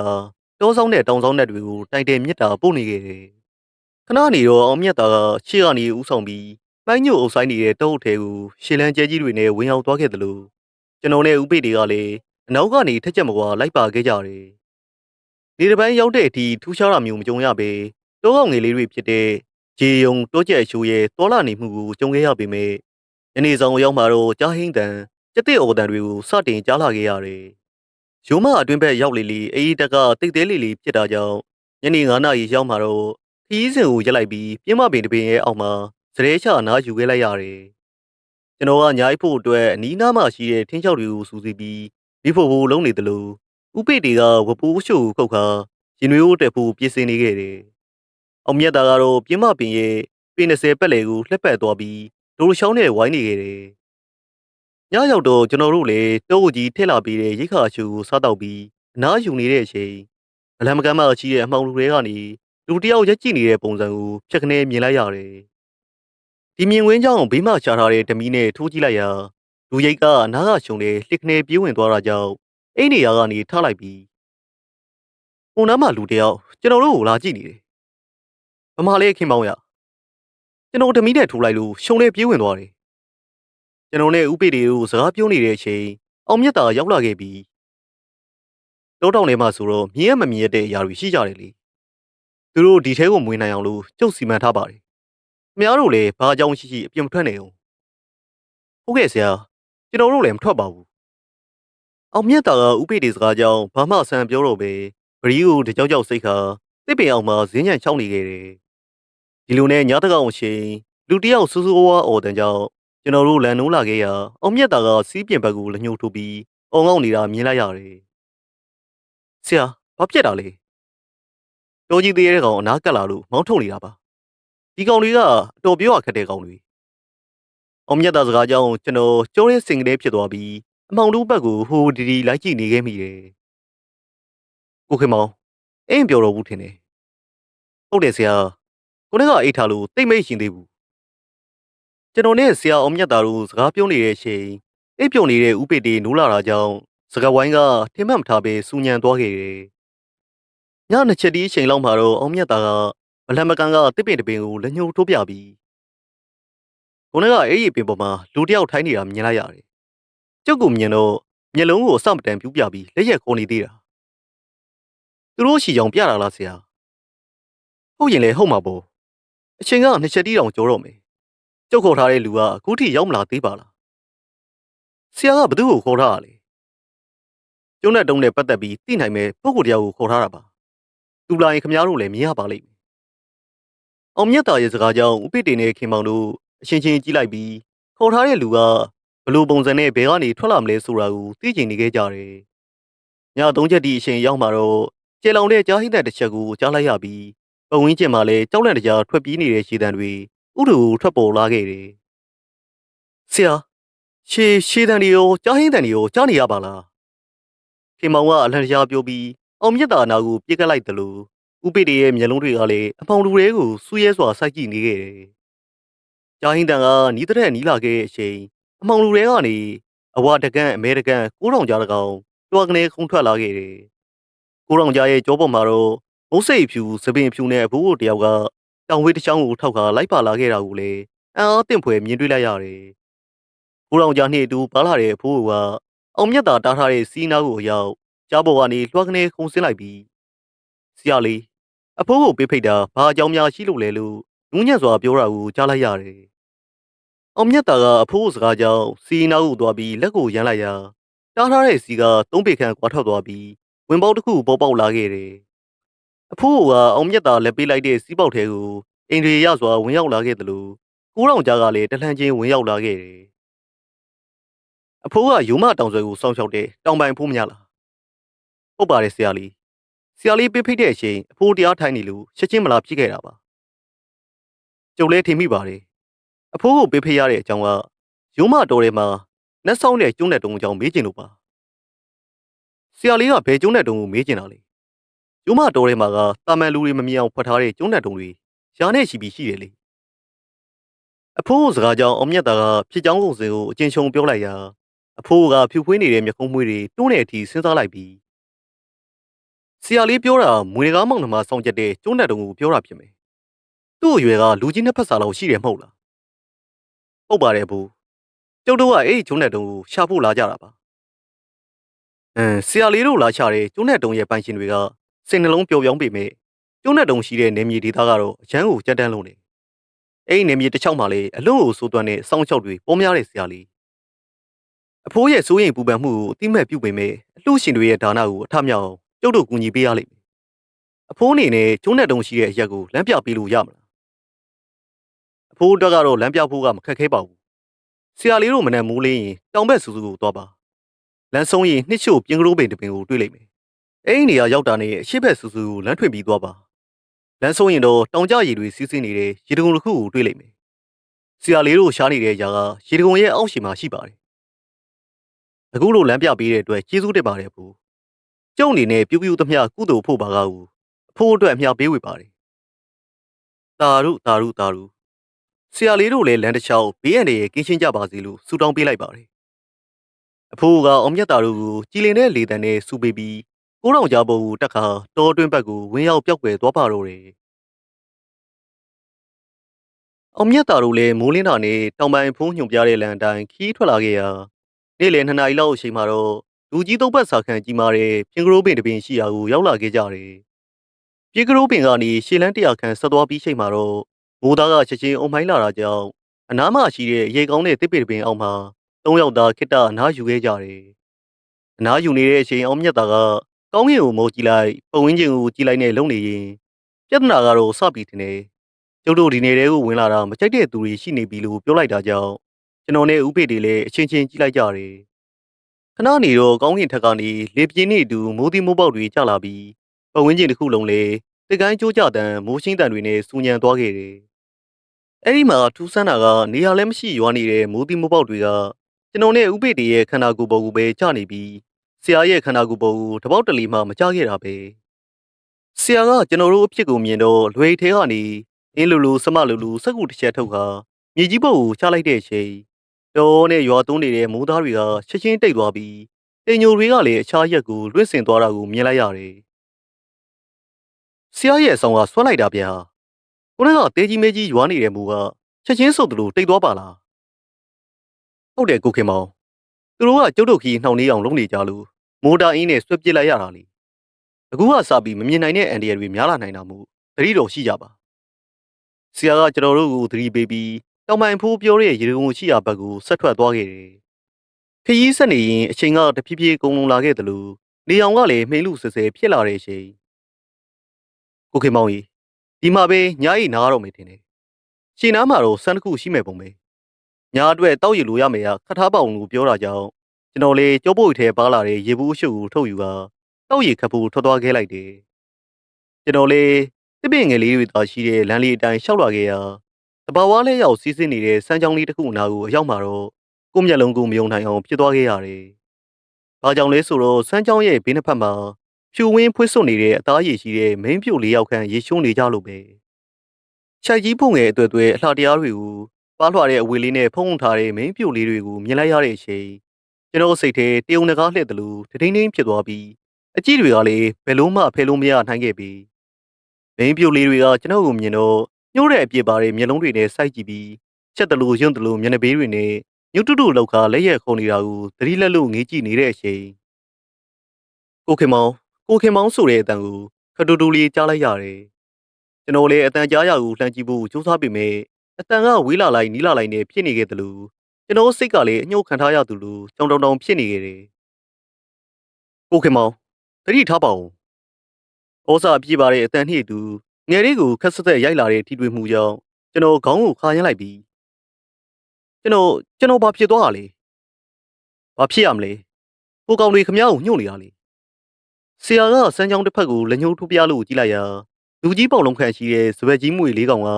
တောဆောင်တဲ့တောင်ဆောင်တဲ့တွေကိုတိုင်တယ်မြစ်တာပို့နေခဲ့တယ်။ခဏနေတော့အောင်မြတ်တာကရှေ့ကနေဥဆောင်ပြီးပိုင်းညို့အုပ်ဆိုင်နေတဲ့တောအုပ်ထဲကိုရှေလန်းကျဲကြီးတွေနဲ့ဝင်ရောက်သွားခဲ့တယ်လို့ကျွန်တော်နဲ့ဥပိတွေကလည်းအနောက်ကနေထက်ချက်မကွာလိုက်ပါခဲ့ကြတယ်။ ဒီတစ်ပိုင်းရောက်တဲ့အထိထူးခြားတာမျိုးမကြုံရပဲတောကောင်ငယ်လေးတွေဖြစ်တဲ့ဂျေယုံတောကျက်အရှိုးရဲ့တောလာနေမှုကိုကြုံခဲ့ရပေမဲ့ယနေ့ဆောင်ရောက်မှာတော့ကြားဟင်းတန်ကျက်တဲ့အော်တန်တွေကိုစတင်ကြားလာခဲ့ရတယ်။ရိုးမအတွင်းဘက်ရောက်လေလေအေးတက်ကတိတ်သေးလေးလေးဖြစ်တာကြောင့်ညနေ9နာရီရောက်မှာတော့ခီးစဉ်ကိုရက်လိုက်ပြီးပြင်းမပင်တပင်ရဲ့အောက်မှာစရဲချနားယူခဲ့လိုက်ရတယ်။ကျွန်တော်ကညာအိပ်ဖို့အတွက်အနီးနားမှာရှိတဲ့ထင်းချောက်တွေကိုစူးစီးပြီးမိဖို့ဖို့လုံးနေတယ်လို့ ဥပိတေကဝပူးရှို့ကိုခုတ်ခါရင်နွေးဦးတက်ဖို့ပြင်ဆင်နေခဲ့တယ်။အောင်မြတ်တာကတော့ပြင်းမပင်ရဲ့ပင်20ပတ်လေကိုလှက်ပတ်သွားပြီးဒိုလိုချောင်းနဲ့ဝိုင်းနေခဲ့တယ်။ညရောက်တော့ကျွန်တော်တို့လည်းတောအုပ်ကြီးထည့်လာပြီးတဲ့ရိတ်ခါအချူကိုစားတော့ပြီးအနားယူနေတဲ့အချိန်အလံမကမ်းမအကြီးတဲ့အမှောင်လူတွေကနေလူတစ်ယောက်ရက်ကြည့်နေတဲ့ပုံစံကိုဖြက်ခနဲမြင်လိုက်ရတယ်။ဒီမြင်ကွင်းကြောင့်ဘေးမှာရှာထားတဲ့ဓမီနဲ့ထိုးကြည့်လိုက်ရာလူရိတ်ကအနားကရှုံတဲ့လှစ်ခနဲပြေးဝင်သွားတာကြောင့် အိမ်နေရာကနေထားလိုက်ပြီးဟိုနားမှာလူတစ်ယောက်ကျွန်တော်တို့ကိုလာကြည့်နေတယ်။မမလေးခင်ပေါင်းရကျွန်တော်ဓမီနဲ့ထိုးလိုက်လို့ရှုံနဲ့ပြေးဝင်သွားတယ်။ကျွန်တော်နဲ့ဥပိတေတို့စကားပြောနေတဲ့အချိန်အောင်မြတ်တာရောက်လာခဲ့ပြီးတောတောင်ထဲမှာဆိုတော့မြင်ရမမြင်ရတဲ့အရာတွေရှိကြတယ်လေသူတို့ဒီထဲကိုမဝင်နိုင်အောင်လို့ကျုပ်စီမံထားပါတယ်ခင်ဗျားတို့လည်းဘာအကြောင်းရှိရှိအပြင်မထွက်နေအောင်ဟုတ်ကဲ့ဆရာကျွန်တော်တို့လည်းမထွက်ပါဘူး အောင်မြတ်တာကဥပိတေစကားကြောင့်ဘာမှဆန်ပြောတော့ပဲဗရီကိုတကြောက်ကြောက်စိတ်ခါတစ်ပင်အောင်မှာဇင်းညံချောင်းနေခဲ့တယ်ဒီလိုနဲ့ညတကောင်ရှိန်လူတယောက်စူးစူးဝါးအော်တန်ကြောင့်ကျွန်တော်တို့လန်နိုးလာခဲ့ရာအောင်မြတ်တာကစီးပြင်ဘက်ကိုလက်ညှိုးထိုးပြီးအော်ငေါက်နေတာမြင်လိုက်ရတယ်ဆရာဘာဖြစ်တာလဲတော်ကြီးသေးတဲ့ကောင်အနားကပ်လာလို့မောင်းထုတ်နေတာပါဒီကောင်တွေကအတော်ပြောရခက်တဲ့ကောင်တွေအောင်မြတ်သားစကားကြောင့်ကျွန်တော်ကျိုးရင်းစင်ကလေးဖြစ်သွားပြီး အမောင်တို့ဘက်ကိုဟိုဒီဒီလိုက်ကြည့်နေခဲ့မိတယ်ကိုခင်မောင်အိမ်ပြောတော့ဘူးထင်တယ်ဟုတ်တယ်ဆရာကိုနေ့ကအိတ်ထားလို့တိတ်မိတ်ရှင်သေးဘူးကျွန်တော်နဲ့ဆရာအောင်မြတ်သားတို့စကားပြောနေတဲ့အချိန်အိတ်ပြုံနေတဲ့ဥပိတေနိုးလာတာကြောင့်စကားဝိုင်းကထင်မှတ်မထားပဲစူညံသွားခဲ့တယ်ညနှစ်ချက်ဒီအချိန်လောက်မှာတော့အောင်မြတ်သားကမလန်မကန်ကတစ်ပင်တစ်ပင်ကိုလက်ညှိုးထိုးပြပြီးခုနကအဲ့ဒီပင်ပေါ်မှာလူတစ်ယောက်ထိုင်းနေတာမြင်လိုက်ရတယ်။ ကျုပ်ကမြင်တော့မျက်လုံးကိုအစမတန်ပြူးပြပြီးလက်ရက်ခေါ်နေသေးတာ။သူတို့ရှီကြောင်ပြတာလားဆရာ။ဟုတ်ရင်လေဟုတ်မှာပေါ့။အချိန်ကနှစ်ချက်တီးတောင်ကြောတော့မယ်။ကျုပ်ခေါ်ထားတဲ့လူကအခုထိရောက်မလာသေးပါလား။ဆရာကဘသူ့ကိုခေါ်ထားတာလဲ။ကျုံးနဲ့တုံးနဲ့ပတ်သက်ပြီးသိနိုင်မဲ့ပုဂ္ဂိုလ်တယောက်ကိုခေါ်ထားတာပါ။သူလာရင်ခမ ्या တို့လည်းမြင်ရပါလိမ့်မယ်။အောင်မြတ်တာရဲ့စကားကြောင့်ဥပိတေနဲ့ခင်မောင်တို့အချင်းချင်းကြည့်လိုက်ပြီးခေါ်ထားတဲ့လူက ဘယ်လိုပုံစံနဲ့ဘယ်ကနေထွက်လာမလဲဆိုတာကိုသိချင်နေခဲ့ကြတယ်။ညသုံးချက်ဒီအချိန်ရောက်မှာတော့ကျေလောင်တဲ့ကြားဟိတဲ့တစ်ချက်ကိုကြားလိုက်ရပြီးပဝင်းကျင်မှာလည်းကြောက်လန့်တကြားထွက်ပြေးနေတဲ့ရှည်တံတွေဥတူထွက်ပေါ်လာခဲ့တယ်။ဆရာရှေရှည်တံတွေရောကြားဟိတံတွေရောကြားနေရပါလား။ခင်မောင်ကအလန့်တကြားပြောပြီးအောင်မြတ်တာနာကိုပြေးကပ်လိုက်တယ်လို့ဥပိတေရဲ့မျက်လုံးတွေကလည်းအမောင်လူတွေကိုစူးရဲစွာစိုက်ကြည့်နေခဲ့တယ်။ကြာဟင်းတန်ကနီးတဲ့နီးလာခဲ့တဲ့အချိန် အမောင်လူတွေကနေအဝါတကန်အမဲတကန်ကိုးထောင်ကြားတကောင်တွားကနေခုန်ထွက်လာခဲ့တယ်။ကိုးထောင်ကြားရဲ့ကြောပေါ်မှာတော့မုတ်စိတ်ဖြူစပင်ဖြူနဲ့အဖိုးကိုတယောက်ကတောင်ဝေးတစ်ချောင်းကိုထောက်ခါလိုက်ပါလာခဲ့တာကိုလည်းအံ့အားသင့်ဖွယ်မြင်တွေ့လိုက်ရတယ်။ကိုးထောင်ကြားနှင့်အတူပါလာတဲ့အဖိုးကအောင်မြတ်တာတားထားတဲ့စီးနားကိုရောက်ကြားပေါ်ကနေလွှားကနေခုန်ဆင်းလိုက်ပြီးဆရာလေးအဖိုးကိုပေးဖိတ်တာဘာအကြောင်းများရှိလို့လဲလို့နူးညံ့စွာပြောတာကိုကြားလိုက်ရတယ်။ အောင်မြတ်တာကအဖိုးစကားကြောင့်စီနာကိုသွားပြီးလက်ကိုရမ်းလိုက်ရာတားထားတဲ့စီကသုံးပေခန့်ကွာထွက်သွားပြီးဝင်ပေါက်တစ်ခုပေါ်ပေါက်လာခဲ့တယ်။အဖိုးကအောင်မြတ်တာလက်ပေးလိုက်တဲ့စီးပေါက်ထဲကိုအင်ဒရီရစွာဝင်ရောက်လာခဲ့တယ်လို့ကိုးတောင်ကြားကလည်းတလှမ်းချင်းဝင်ရောက်လာခဲ့တယ်။အဖိုးကယူမတောင်ဆွဲကိုစောင့်ရှောက်တဲ့တောင်ပိုင်ဖိုးမရလားဟုတ်ပါတယ်ဆရာလေးဆရာလေးပေးဖိတ်တဲ့အချိန်အဖိုးတရားထိုင်နေလို့ချက်ချင်းမလားဖြစ်ခဲ့တာပါကျုပ်လည်းထင်မိပါတယ် အဖိုးကိုပေးဖိတ်ရတဲ့အကြောင်းကရုံးမတော်ထဲမှာနတ်ဆောင်တဲ့ကျုံးတဲ့တုံးအကြောင်းမေးချင်လို့ပါဆရာလေးကဘယ်ကျုံးတဲ့တုံးကိုမေးချင်တာလဲရုံးမတော်ထဲမှာကတာမန်လူတွေမမြင်အောင်ဖွက်ထားတဲ့ကျုံးတဲ့တုံးတွေရှားနဲ့ရှိပြီးရှိတယ်လေအဖိုးစကားကြောင့်အောင်မြတ်တာကဖြစ်ကြောင်းကုန်စင်ကိုအကျဉ်းချုံပြောလိုက်ရာအဖိုးကဖြူဖွေးနေတဲ့မျက်ခုံးမွေးတွေတွန်းတဲ့အထိစဉ်းစားလိုက်ပြီးဆရာလေးပြောတာမွေကားမောင်နှမစောင့်ချက်တဲ့ကျုံးတဲ့တုံးကိုပြောတာဖြစ်မယ်သူ့အရွယ်ကလူကြီးနှစ်ဖက်စာလောက်ရှိတယ်မဟုတ်လား ဟုတ်ပါတယ်အဖိုးကျုပ်တို့ကအဲ့ဒီကျုံးတဲ့တုံးကိုရှာဖို့လာကြတာပါအင်းဆရာလေးတို့လာချတဲ့ကျုံးတဲ့တုံးရဲ့ပိုင်ရှင်တွေကစိတ်နှလုံးပျော်ပြောင်းပေမဲ့ကျုံးတဲ့တုံးရှိတဲ့နေမြေဒေသကတော့အရန်ကိုကြက်တန်းလုံးနေအဲ့ဒီနေမြေတစ်ချောင်းမှာလေအလွန်ကိုစိုးသွမ်းတဲ့စောင်းချောက်တွေပေါ်များတဲ့ဆရာလေးအဖိုးရဲ့စိုးရင်ပူပန်မှုကိုအတိမဲ့ပြုတ်ပေမဲ့အလှရှင်တွေရဲ့ဒါနကိုအထမြောက်အောင်ကျုပ်တို့ကူညီပေးရလိမ့်မယ်အဖိုးအနေနဲ့ကျုံးတဲ့တုံးရှိတဲ့အရက်ကိုလမ်းပြပေးလို့ရမလားအ ဖိုးအတွက်ကတော့လမ်းပြဖို့ကမခက်ခဲပါဘူးဆရာလေးတို့မနဲ့မိုးလေးရင်တောင်ဘက်စူးစူးကိုသွားပါလမ်းဆုံးရင်နှစ်ချို့ပြင်းကလေးပင်တစ်ပင်ကိုတွေ့လိမ့်မယ်အဲ့ဒီနေရာရောက်တာနဲ့အရှိဘက်စူးစူးကိုလမ်းထွင်ပြီးသွားပါလမ်းဆုံးရင်တော့တောင်ကျရည်တွေစီးဆင်းနေတဲ့ရေတံုံတစ်ခုကိုတွေ့လိမ့်မယ်ဆရာလေးတို့ရှားနေတဲ့ຢာကရေတံုံရဲ့အောက်ရှိမှာရှိပါတယ်အခုလိုလမ်းပြပေးတဲ့အတွက်ကျေးဇူးတင်ပါတယ်ဘူးကျုံအနေနဲ့ပြူးပြူးသမျှကုသိုလ်ဖို့ပါကားကိုအဖိုးအတွက်အမျှပေးဝေပါတယ်တာရုတာရုတာရု ဆရာလေးတို့လည်းလမ်းတစ်လျှောက်ဘေးအန္တရာယ်ကင်းရှင်းကြပါစေလို့ဆုတောင်းပေးလိုက်ပါတယ်အဖိုးကအောင်မြတ်တာတို့ကိုကြည်လင်တဲ့လေတံနဲ့စူပေးပြီးကိုးတော်ကြားပေါ်ကိုတက်ခါတောတွင်းဘက်ကိုဝင်းရောက်ပြောက်ွယ်သွားပါတော့တယ်အောင်မြတ်တာတို့လည်းမိုးလင်းတာနဲ့တောင်ပန်ဖုံးညွန်ပြတဲ့လမ်းအတိုင်းခီးထွက်လာခဲ့ရာနေ့လယ်2နာရီလောက်အချိန်မှာတော့လူကြီးသုံးပတ်စာခန့်ကြီးမာတဲ့ပြင်ကရိုးပင်တစ်ပင်ရှိရာကိုရောက်လာခဲ့ကြတယ်။ပြင်ကရိုးပင်ကနေရှေလန်းတရာခန့်ဆက်သွားပြီးချိန်မှာတော့ မိုးသားကချက်ချင်းအုံမိုင်းလာတာကြောင့်အနားမှာရှိတဲ့ရေကောင်းတဲ့တစ်ပင်တစ်ပင်အောက်မှာသုံးယောက်သားခိတ္တအနားယူခဲ့ကြတယ်။အနားယူနေတဲ့အချိန်အောင်မြတ်တာကကောင်းကင်ကိုမောကြည့်လိုက်ပုံဝင်းချင်းကိုကြည့်လိုက်နဲ့လုံနေရင်ပြဿနာကတော့စပြီတင်တယ်။ကျုပ်တို့ဒီနေတဲကိုဝင်လာတာမကြိုက်တဲ့သူတွေရှိနေပြီလို့ပြောလိုက်တာကြောင့်ကျွန်တော်နဲ့ဥပေတွေလည်းအချင်းချင်းကြည့်လိုက်ကြတယ်။ခဏနေတော့ကောင်းကင်ထက်ကနေလေပြင်းနေတူမိုးသီးမိုးပေါက်တွေကျလာပြီးပဝင်းကျင်တစ်ခုလုံးလည်းတကိုင်းကျိုးကြတန်မိုးရှင်းတန်တွေနဲ့စူညံသွားခဲ့တယ်။ အဲ့ဒီမှာထူးဆန်းတာကနေရာလည်းမရှိရွာနေတဲ့မိုးသီးမိုးပေါက်တွေကကျွန်တော်နဲ့ဥပေတွေရဲ့ခန္ဓာကိုယ်ပေါ်ကိုပဲကျနေပြီးဆရာရဲ့ခန္ဓာကိုယ်ပေါ်ကိုတပေါက်တလီမှမကျခဲ့တာပဲ။ဆရာကကျွန်တော်တို့အဖြစ်ကိုမြင်တော့လွယ်ထဲကနေအင်းလူလူစမလူလူစက်ကူတစ်ချက်ထုတ်ခါမြေကြီးပုတ်ကိုချလိုက်တဲ့အချိန်တောနဲ့ရွာသွန်းနေတဲ့မိုးသားတွေကချက်ချင်းတိတ်သွားပြီးတင်ညိုတွေကလည်းအခြားရက်ကိုလွင့်စင်သွားတာကိုမြင်လိုက်ရတယ်။ဆရာရဲ့အဆောင်ကဆွဲလိုက်တာဗျာ။ ခုနကတေးကြီးမေးကြီးရွာနေတဲ့မူကချက်ချင်းဆုတ်တယ်လို့တိတ်သွားပါလား။ဟုတ်တယ်ကိုခင်မောင်။သူတို့ကကျုပ်တို့ခီနှောင်နေအောင်လုပ်နေကြလို့မိုးတာအင်းနဲ့ဆွဲပစ်လိုက်ရတာလေ။အခုကစပြီးမမြင်နိုင်တဲ့အန်ဒီရတွေများလာနိုင်တာမို့တတိတော်ရှိကြပါ။ဆရာကကျွန်တော်တို့ကိုသတိပေးပြီးတောင်ပိုင်ဖိုးပြောတဲ့ရေကုန်ရှိရာဘက်ကိုဆက်ထွက်သွားခဲ့တယ်။ခရီးဆက်နေရင်အချိန်ကတဖြည်းဖြည်းကုန်လုံလာခဲ့တယ်လို့နေအောင်ကလည်းမှိန်လူဆဲဆဲဖြစ်လာတဲ့အချိန်ကိုခင်မောင်ကြီး ဒီမှာပဲညားရီနားတော့မယ်ထင်တယ်။ရှင်နားမှာတော့စမ်းတစ်ခုရှိမဲ့ပုံပဲ။ညာအတွက်တောက်ရည်လိုရမယ်ကခတ်ထားပါအောင်လို့ပြောတာကြောင့်ကျွန်တော်လေကြောပုတ်ထဲပါလာတဲ့ရေဘူးအရှုပ်ကိုထုတ်ယူကတောက်ရည်ခတ်ဖို့ထွက်သွားခဲ့လိုက်တယ်။ကျွန်တော်လေတစ်ပင်ငယ်လေးတွေသာရှိတဲ့လမ်းလေးအတိုင်းရှောက်လာခဲ့ရာတဘာဝလဲရောက်စီးဆင်းနေတဲ့စမ်းချောင်းလေးတစ်ခုနာကိုအရောက်မှာတော့ကိုမျက်လုံးကိုမယုံနိုင်အောင်ဖြစ်သွားခဲ့ရတယ်။ဘာကြောင့်လဲဆိုတော့စမ်းချောင်းရဲ့ဘေးနှစ်ဖက်မှာ ဖြူဝင်းဖွေးစွန့်နေတဲ့အသားရည်ရှိတဲ့မင်းပြိုလေးယောက်ခန့်ရေရှုံးနေကြလို့ပဲ။ခြိုက်ကြီးဖုန်ငယ်အတွေ့အတွေ့အလှတရားတွေကိုပါလွှတဲ့အဝေလေးနဲ့ဖုံးထားတဲ့မင်းပြိုလေးတွေကိုမြင်လိုက်ရတဲ့အချိန်ကျွန်တော်စိတ်ထဲတယုံနကားလှည့်တယ်လို့တဒိန်းဒိန်းဖြစ်သွားပြီးအကြည့်တွေကလည်းဘယ်လို့မှဖယ်လို့မရနိုင်ခဲ့ပြီ။မင်းပြိုလေးတွေကကျွန်တော်ကိုမြင်တော့ညှိုးတဲ့အပြေပါတဲ့မျက်လုံးတွေနဲ့စိုက်ကြည့်ပြီးချက်တလူယွန့်တလူမျက်နှာပေးတွေနဲ့ညှို့တူတူလောက်ခါလက်ရက်ခုံနေတာကိုသတိလက်လို့ငေးကြည့်နေတဲ့အချိန်ကိုခင်မောင် ကိုခင်မောင်ဆိုတဲ့အတန်ကိုခတူတူလေးကြားလိုက်ရတယ်ကျွန်တော်လည်းအတန်ကြားရကိုလှမ်းကြည့်ဖို့စူးစမ်းပေမဲ့အတန်ကဝေးလာလိုက်နီးလာလိုက်နဲ့ဖြစ်နေခဲ့တယ်လို့ကျွန်တော်စိတ်ကလည်းအညှို့ခံထားရသူလိုကြောင်တောင်တောင်ဖြစ်နေခဲ့တယ်ကိုခင်မောင်တတိထားပါဦးဩစာပြေးပါတဲ့အတန်နှိအတူငယ်လေးကိုခက်ဆက်ဆက်ရိုက်လာတဲ့ထိတွေ့မှုကြောင့်ကျွန်တော်ခေါင်းကိုခါရမ်းလိုက်ပြီးကျွန်တော်ကျွန်တော်ဘာဖြစ်သွားတာလဲဘာဖြစ်ရမလဲကိုကောင်တွေခမ ्या ကိုညှို့နေတာလေ ဆရာကစမ်းချောင်းတစ်ဖက်ကိုလက်ညှိုးထိုးပြလို့ကြည့်လိုက်ရာလူကြီးပေါင်လုံးခန့်ရှိတဲ့စပက်ကြီးမွေလေးကောင်က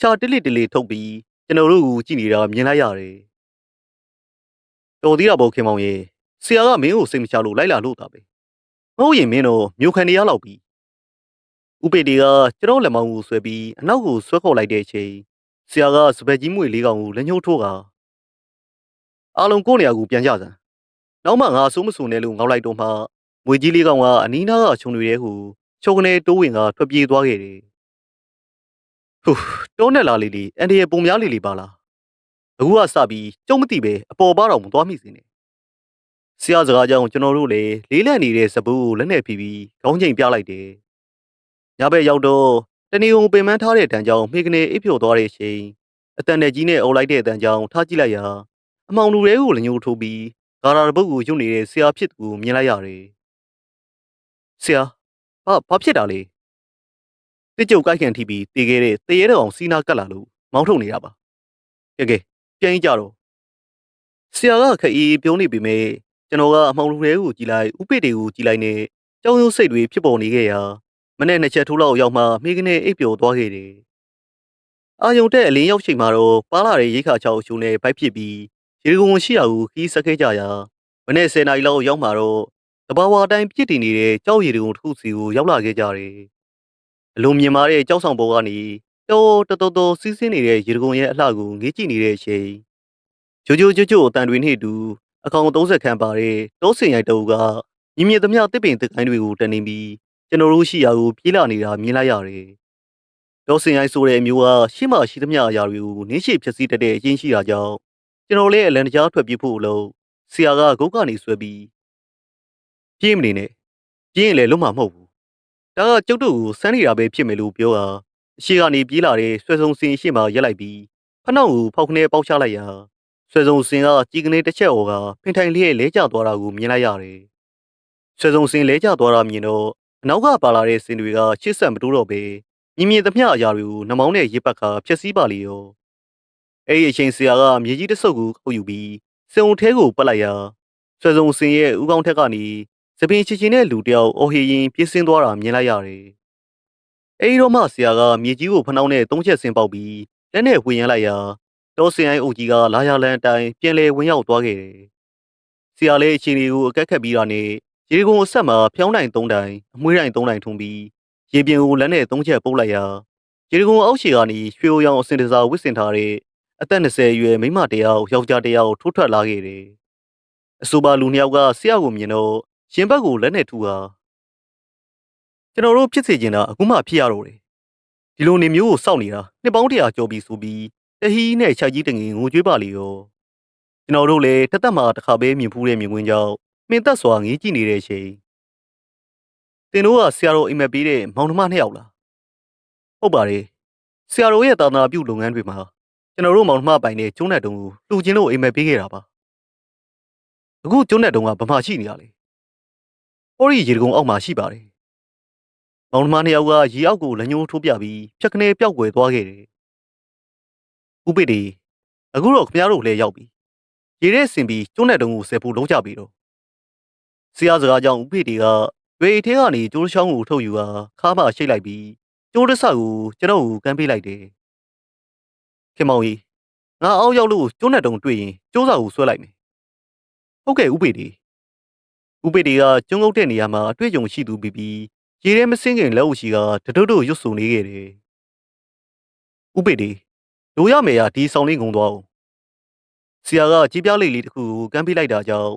ရှာတလစ်တလစ်ထုတ်ပြီးကျွန်တော်တို့ကိုကြည့်နေတာမြင်လိုက်ရတယ်။တော်သေးတာပေါ့ခင်မောင်ရေဆရာကမင်းကိုစိတ်မချလို့လိုက်လာလို့တာပဲ။မဟုတ်ရင်မင်းတော့မြို့ခံနေရလောက်ပြီ။ဥပေတီကကျွန်တော်လက်မောင်းကိုဆွဲပြီးအနောက်ကိုဆွဲခေါ်လိုက်တဲ့အချိန်ဆရာကစပက်ကြီးမွေလေးကောင်ကိုလက်ညှိုးထိုးကအားလုံးကိုယ့်နေရာကိုပြန်ကြစမ်း။နောက်မှငါအဆိုးမဆိုးနဲ့လို့ငေါက်လိုက်တော့မှ မွေကြီးလေးကောင်ကအနီးနားကခြုံတွေထဲကိုချုံကနေတိုးဝင်ကထွက်ပြေးသွားခဲ့တယ်။ဟူးတိုးနဲ့လာလေးလေးအန်ဒီရဲ့ပုံများလေးလေးပါလား။အခုကစပြီးကျုံမသိပဲအပေါ်ပါတော့မသွားမိစေနဲ့။ဆရာစကားကြောင့်ကျွန်တော်တို့လည်းလေးလံနေတဲ့စပူးကိုလက်နဲ့ဖြီးပြီးခေါင်းချိန်ပြလိုက်တယ်။ညဘက်ရောက်တော့တနေုံပင်မထားတဲ့တန်ကြောင်မိကနေအိပ်ဖြော်သွားတဲ့အချိန်အတန်နဲ့ကြီးနဲ့အုပ်လိုက်တဲ့တန်ကြောင်ထားကြည့်လိုက်ရာအမောင်လူတွေကိုလည်းညှိုးထိုးပြီးဂါရာတပုတ်ကိုညှို့နေတဲ့ဆရာဖြစ်သူကိုမြင်လိုက်ရတယ်။ ဆရာဘာဘာဖြစ်တာလဲ။တစ်ကြုတ်ကိုက်ခံထိပြီးတေခဲ့တဲ့တရေတော်အောင်စီနာကတ်လာလို့မောင်းထုတ်နေတာပါ။ကဲကဲပြန်ကြတော့ဆရာကခအေးပြုံးနေပြီမဲ့ကျွန်တော်ကအမောင်လူတွေကိုကြည်လိုက်ဥပိတေကိုကြည်လိုက်နဲ့ကြောင်ရုံးစိတ်တွေဖြစ်ပေါ်နေခဲ့ရာမနေ့နှစ်ချက်ထိုးလောက်ရောက်မှမိကနေအိပ်ပျော်သွားခဲ့တယ်။အာယုံတဲ့အလင်းရောက်ချိန်မှာတော့ပါလာတဲ့ရိခါချောက်အချိုးနဲ့ဗိုက်ဖြစ်ပြီးရေကုံရှိရာကိုခီးဆက်ခဲ့ကြရာမနေ့10နာရီလောက်ရောက်မှာတော့ တဘာဝအတိုင်းပြစ်တည်နေတဲ့ကြောက်ရည်တုံတစ်ခုစီကိုရောက်လာခဲ့ကြတယ်။အလုံးမြင်မာတဲ့ကြောက်ဆောင်ပေါ်ကနေတော်တော်တော်တော်စီးဆင်းနေတဲ့ရေကုံရဲ့အလှကိုငေးကြည့်နေတဲ့အချိန်ဂျိုဂျိုဂျိုဂျိုအတန်တွေနဲ့အတူအကောင်30ခန်းပါတဲ့တောစင်ရိုက်တူကမြင်မြင်သမျှတစ်ပင်တစ်ကိုင်းတွေကိုတန်နေပြီးကျွန်တော်တို့ရှိရာကိုပြေးလာနေတာမြင်လိုက်ရတယ်။တောစင်ရိုက်ဆိုတဲ့အမျိုးကရှေ့မှရှိသမျှအရာတွေကိုနင်းရှိဖြစ်စည်းတတ်တဲ့အရင်ရှိတာကြောင့်ကျွန်တော်လည်းအလန်တကြားထွက်ပြေးဖို့လို့ဆရာကဂုတ်ကနေဆွဲပြီး ပြေးမနေနဲ့ပြေးရင်လည်းလုံးမှာမဟုတ်ဘူးဒါကကျုပ်တို့ကိုစမ်းနေတာပဲဖြစ်မယ်လို့ပြောတာအရှိကနေပြေးလာတဲ့ဆွဲဆုံစင်ရှေ့မှာရက်လိုက်ပြီးဖနှောက်ကိုဖောက်ခနဲပေါက်ချလိုက်ရာဆွဲဆုံစင်ကကြည်ကနေတစ်ချက်အော်ကဖင်ထိုင်လျက်လဲကျသွားတာကိုမြင်လိုက်ရတယ်ဆွဲဆုံစင်လဲကျသွားတာမြင်တော့အနောက်ကပါလာတဲ့စင်တွေကချစ်ဆက်မတိုးတော့ပဲမြင်မြင်သမျှအရာတွေကိုနှမောင်းနဲ့ရစ်ပတ်ခါဖျက်ဆီးပါလေရောအဲ့ဒီအချိန်ဆရာကမြေကြီးတစ်ဆုပ်ကိုခုတ်ယူပြီးစင်ုံထဲကိုပတ်လိုက်ရာဆွဲဆုံစင်ရဲ့ဥကောင်းထက်ကနေ စပင်ချီချီနဲ့လူတယောက်အော်ဟီရင်ပြေးဆင်းသွားတာမြင်လိုက်ရတယ်။အဲဒီတော့မှဆရာကမြေကြီးကိုဖနှောင်းနဲ့သုံးချက်ဆင်းပေါက်ပြီးလက်နဲ့ဝင်ရလိုက်ရာတောစင်အိုင်အုပ်ကြီးကလာရလန်အတိုင်းပြန်လဲဝင်ရောက်သွားခဲ့တယ်။ဆရာလည်းအချိန်တွေကိုအကက်ခတ်ပြီးတာနဲ့ရေကုံအဆက်မှာဖျောင်းတိုင်သုံးတိုင်အမွှေးတိုင်သုံးတိုင်ထုံပြီးရေပြင်ကိုလက်နဲ့သုံးချက်ပုတ်လိုက်ရာရေကုံအောက်ခြေကနေရွှေအိုရောင်အစင်တစားဝစ်စင်ထားတဲ့အသက်20အရွယ်မိန်းမတယောက်ယောက်ျားတယောက်ထိုးထွက်လာခဲ့တယ်။အဆိုပါလူနှစ်ယောက်ကဆရာကိုမြင်တော့ ရှင်ဘက်ကိုလက်နဲ့ထူဟာကျွန်တော်တို့ဖြစ်စေချင်တာအခုမှဖြစ်ရတော့တယ်။ဒီလိုနေမျိုးကိုစောင့်နေတာနှစ်ပေါင်းတရာကျော်ပြီဆိုပြီးတဟီးနဲ့ခြိုက်ကြီးတငင်ငိုကြွေးပါလေရော။ကျွန်တော်တို့လည်းတသက်မှာတစ်ခါပဲမြင်ဖူးတဲ့မြင်ကွင်းကြောင့်မင်းသက်စွာငေးကြည့်နေတဲ့အချိန်တင်တို့ကဆရာတော်အိမ်မက်ပေးတဲ့မောင်နှမနှစ်ယောက်လား။ဟုတ်ပါတယ်။ဆရာတော်ရဲ့တာနာပြုလုပ်ငန်းတွေမှာကျွန်တော်တို့မောင်နှမပိုင်တဲ့ကျုံးတဲ့တုံးကိုလှူချင်းလို့အိမ်မက်ပေးခဲ့တာပါအခုကျုံးတဲ့တုံးကဗမာရှိနေရလေ ဟိုရီရေကုံအောက်မှာရှိပါတယ်မောင်နှမနှစ်ယောက်ကရေအောက်ကိုလက်ညှိုးထိုးပြပြီးဖြက်ခနဲပျောက်ကွယ်သွားခဲ့တယ်ဥပိတေအခုတော့ခင်ဗျားတို့လည်းရောက်ပြီရေထဲဆင်ပြီးကျုံးတဲ့တုံးကိုဆယ်ဖို့လုံးကြပြီတော့ဆရာစကားကြောင့်ဥပိတေကရွေထဲကနေကျိုးချောင်းကိုထုတ်ယူကာခါးမရှိတ်လိုက်ပြီးကျိုးတဆကိုကျွန်တော်ကိုကမ်းပေးလိုက်တယ်ခင်မောင်ကြီးငါအောက်ရောက်လို့ကျိုးနဲ့တုံတွေ့ရင်ကျိုးစာကိုဆွဲလိုက်မယ်ဟုတ်ကဲ့ဥပေဒီ ဥပေဒီကကျုံငုတ်တဲ့နေရာမှာအတွေ့အကြုံရှိသူပြီးပြီးရေထဲမစင်းခင်လက်အုပ်ရှိကတတုတ်တုတ်ရွတ်ဆိုနေခဲ့တယ်ဥပေဒီလိုရမယ်ရဒီဆောင်လေးငုံသွားအောင်ဆရာကကြီးပြားလေးလေးတစ်ခုကိုကမ်းပေးလိုက်တာကြောင့်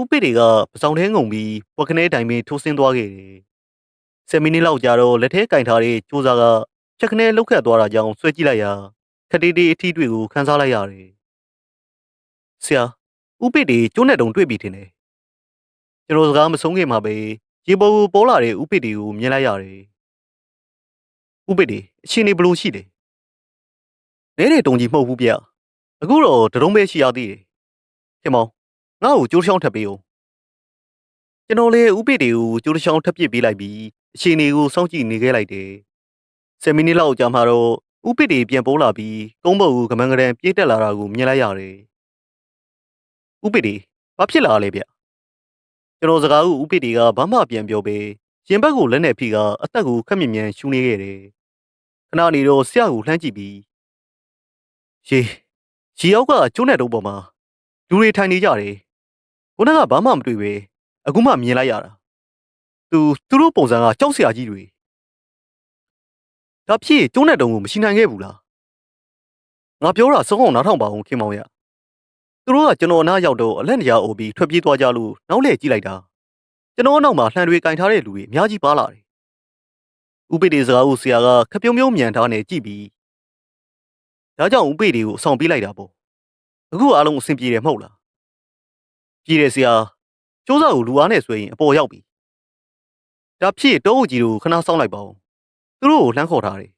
ဥပေဒီကပစောင်ထဲငုံပြီးဝက်ခနဲတိုင်ပင်ထိုးဆင်းသွားခဲ့တယ်ဆယ်မိနစ်လောက်ကြာတော့လက်ထဲကင်ထားတဲ့ကြိုးစားကချက်ခနဲလှုပ်ခတ်သွားတာကြောင့်ဆွဲကြည့်လိုက်ရာခတိတေးအထီးတွေကိုခန်းစားလိုက်ရတယ်။ဆရာဥပိတေကျိုးနဲ့တုံတွေ့ပြီထင်တယ်။ ကျွန်တော်စကားမဆုံးခင်မှာပဲရေပေါ်ကိုပေါ်လာတဲ့ဥပိတေကိုမြင်လိုက်ရတယ်။ဥပိတေအရှင်နေဘလို့ရှိတယ်။နဲတဲ့တုံကြီးမဟုတ်ဘူးဗျ။အခုတော့တရုံးပဲရှိရသေးတယ်။ခင်မောင်ငါ့ကိုကျိုးချောင်းထပ်ပေးအောင်။ကျွန်တော်လည်းဥပိတေကိုကျိုးချောင်းထပ်ပစ်ပေးလိုက်ပြီးအရှင်နေကိုစောင့်ကြည့်နေခဲ့လိုက်တယ်။10မိနစ်လောက်ကြာမှတော့ဥပိတေပြန်ပိုးလာပြီးကုန်းဘုတ်ကိုကမန်းကရန်ပြေးတက်လာတာကိုမြင်လိုက်ရတယ်။ဥပိတေဘာဖြစ်လာလဲဗျ ကျွန်တော်စကားကိုဥပိတေကဘာမှပြန်ပြောပေးရင်ဘက်ကိုလက်နဲ့ဖိကအသက်ကိုခက်မြင်မြန်ရှူနေခဲ့တယ်ခဏနေတော့ဆရာကိုလှမ်းကြည့်ပြီးရေရေရောက်ကကျိုးနဲ့တုံးပေါ်မှာလူတွေထိုင်နေကြတယ်ခုနကဘာမှမတွေ့ပဲအခုမှမြင်လိုက်ရတာသူသူတို့ပုံစံကကြောက်စရာကြီးတွေဒါဖြစ်ကျိုးနဲ့တုံးကိုမရှိနိုင်ခဲ့ဘူးလားငါပြောတာစောအောင်နားထောင်ပါအောင်ခင်မောင်ရ သူတို့ကကျွန်တော်နားရောက်တော့အလက်နေရာအိုပြီးထွက်ပြေးသွားကြလို့နောက်လှည့်ကြည့်လိုက်တာကျွန်တော်နောက်မှာလှန်တွေကင်ထားတဲ့လူတွေအများကြီးပါလာတယ်ဥပိတေစကားကိုဆရာကခပြုံးပြုံးမြန်ထားနေကြည့်ပြီးဒါကြောင့်ဥပိတေကိုအဆောင်ပေးလိုက်တာပေါ့အခုအားလုံးအဆင်ပြေတယ်မဟုတ်လားပြေတယ်ဆရာစူးစမ်းကိုလူအားနဲ့ဆွဲရင်အပေါ်ရောက်ပြီဒါဖြစ်တောအုပ်ကြီးတို့ခဏစောင့်လိုက်ပါဦးသူတို့ကိုလှမ်းခေါ်ထားတယ်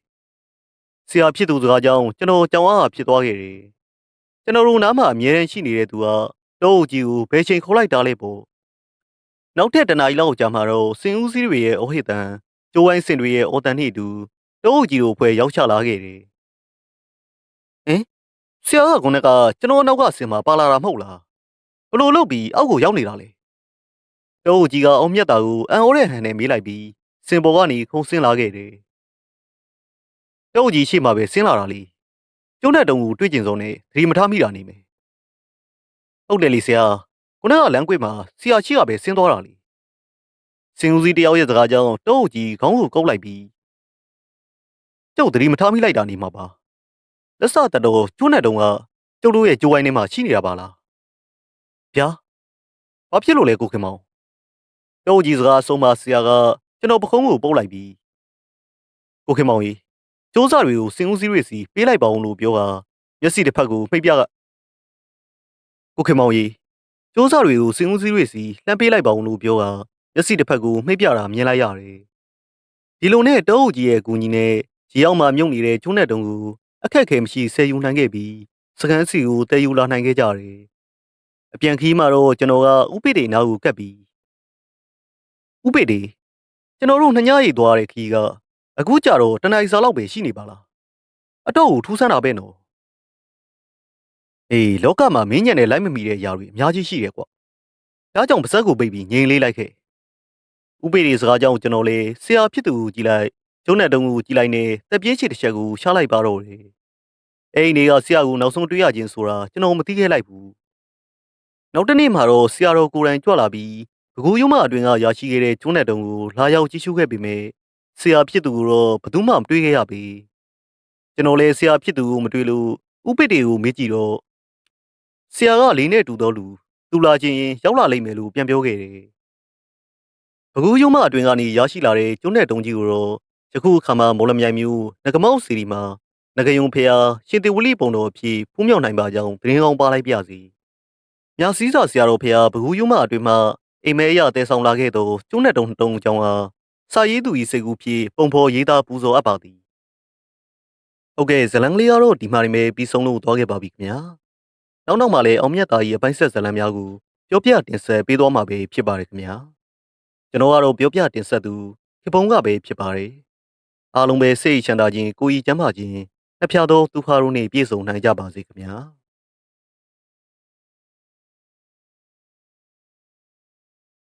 ဆရာဖြစ်သူစကားကြောင့်ကျွန်တော်ကြောင်အားဖြစ်သွားခဲ့တယ် ကျွန်တော်တို့နားမှာအမြဲတမ်းရှိနေတဲ့သူကတောအုပ်ကြီးကိုဘယ်ချိန်ခေါ်လိုက်တာလဲပေါ့နောက်ထပ်တနားရီလောက်ကြာမှတော့စင်ဦးစည်းတွေရဲ့အဟိတန်ကျိုးဝိုင်းစင်တွေရဲ့အော်တန်နှင့်အတူတောအုပ်ကြီးတို့ဖွဲ့ရောက်ချလာခဲ့တယ်ဟင်ဆရာကခုနကကျွန်တော်နောက်ကဆင်မှာပါလာတာမဟုတ်လားဘလို့လုပ်ပြီးအောက်ကိုရောက်နေတာလေတောအုပ်ကြီးကအောင်မြတ်တာကိုအံ့ဩတဲ့ဟန်နဲ့မေးလိုက်ပြီးစင်ပေါ်ကနေခုံဆင်းလာခဲ့တယ်တောအုပ်ကြီးရှေ့မှာပဲဆင်းလာတာလေ ကျုံးတဲ့တုံကိုတွေ့ကျင်စုံနဲ့သတိမထားမိတာနေမယ်ဟုတ်တယ်လေဆရာခုနကလမ်းကွေ့မှာဆရာရှိကပဲဆင်းသွားတာလေစင်ဦးစီးတယောက်ရဲ့စကားကြောင့်တောအုပ်ကြီးခေါင်းကိုကုပ်လိုက်ပြီးကျုပ်သတိမထားမိလိုက်တာနေမှာပါလက်စတတော်ကျိုးတဲ့တုံကကျုပ်တို့ရဲ့ကြိုးဝိုင်းထဲမှာရှိနေတာပါလားဗျာဘာဖြစ်လို့လဲကိုခင်မောင်တောအုပ်ကြီးစကားဆုံးမဆရာကကျွန်တော်ပခုံးကိုပုတ်လိုက်ပြီးကိုခင်မောင်ကြီး စူးစမ်းတွေကိုစင်ဦးစီးတွေစီပေးလိုက်ပါအောင်လို့ပြောကမျက်စိတစ်ဖက်ကိုမှိတ်ပြကကိုခင်မောင်ကြီးစူးစမ်းတွေကိုစင်ဦးစီးတွေစီလှမ်းပေးလိုက်ပါအောင်လို့ပြောကမျက်စိတစ်ဖက်ကိုမှိတ်ပြတာမြင်လိုက်ရတယ်ဒီလိုနဲ့တောအုပ်ကြီးရဲ့ကူညီနဲ့ရေအောင်မှမြုပ်နေတဲ့ကျုံးတဲ့တုံးကိုအခက်ခဲမရှိဆယ်ယူနိုင်ခဲ့ပြီးစကန်စီကိုတည်ယူလာနိုင်ခဲ့ကြတယ်အပြန်ခီးမှာတော့ကျွန်တော်ကဥပိတေနာကိုကပ်ပြီးဥပိတေကျွန်တော်တို့နှညရိပ်သွားတဲ့ခီးက အခုကြတော့တနိုင်စာလောက်ပဲရှိနေပါလားအတော့ကိုထူးဆန်းတာပဲနော်အေးလောကမှာမင်းညံနဲ့လိုက်မမီတဲ့အရာတွေအများကြီးရှိတယ်ကွာဒါကြောင့်ပါဇက်ကိုပိတ်ပြီးငြိမ်လေးလိုက်ခဲ့ဥပေဒီစကားကြောင့်ကျွန်တော်လေဆရာဖြစ်သူကိုကြည်လိုက်ကျုံးနဲ့တုံးကိုကြည်လိုက်နေတက်ပြင်းချစ်တစ်ချက်ကိုရှားလိုက်ပါတော့တယ်အဲ့ဒီနေ့ကဆရာကိုနောက်ဆုံးတွေ့ရခြင်းဆိုတာကျွန်တော်မသိခဲ့လိုက်ဘူးနောက်တစ်နေ့မှာတော့ဆရာတော်ကိုယ်တိုင်ကြွလာပြီးဘကူးရုံမအတွင်ကရရှိခဲ့တဲ့ကျုံးနဲ့တုံးကိုလာရောက်ကြည့်ရှုခဲ့ပေမဲ့ ဆရာဖြစ်သူကိုတော့ဘယ်သူမှမတွေ့ခဲ့ရပေကျွန်တော်လည်းဆရာဖြစ်သူကိုမတွေ့လို့ဥပိတေကိုမေးကြည့်တော့ဆရာကလေးနဲ့တူတော်လူသူလာချင်းရင်ရောက်လာလိမ့်မယ်လို့ပြန်ပြောခဲ့တယ်ဘကူးရုံမအတွင်ကနေရရှိလာတဲ့ကျုံးနဲ့တုံးကြီးကိုတော့ယခုအခါမှာမော်လမြိုင်မျိုးငကမောက်စီဒီမှာငကယုံဖေဟာရှင်တေဝလိပုံတော်အဖြစ်ဖူးမြောက်နိုင်ပါကြောင်းသတင်းကောင်းပါလိုက်ပြစီ။ညစည်းစာဆရာတော်ဖေဟာဘကူးယုံမအတွင်မှာအိမ်မဲအရတဲဆောင်လာခဲ့သောကျုံးနဲ့တုံတုံအကြောင်းအား စာရေးသူ၏စိတ်ကူးဖြင့်ပုံဖော်ရေးသားပူဇော်အပ်ပါသည်။ဟုတ်ကဲ့ဇလန်ကလေးကတော့ဒီမှာနေပဲပြီးဆုံးလို့သွားခဲ့ပါပြီခင်ဗျာ။နောက်နောက်မှာလည်းအောင်မြတ်သား၏အပိုင်းဆက်ဇလန်များကိုပြောပြတင်ဆက်ပေးသွားမှာပဲဖြစ်ပါတယ်ခင်ဗျာ။ကျွန်တော်ကတော့ပြောပြတင်ဆက်သူခေပုံကပဲဖြစ်ပါတယ်။အားလုံးပဲစိတ်ချမ်းသာခြင်းကိုယ်ကြီးကျန်းမာခြင်းအဖျားသောဒုက္ခတို့နှင့်ပြည့်စုံနိုင်ကြပါစေခင်ဗျာ။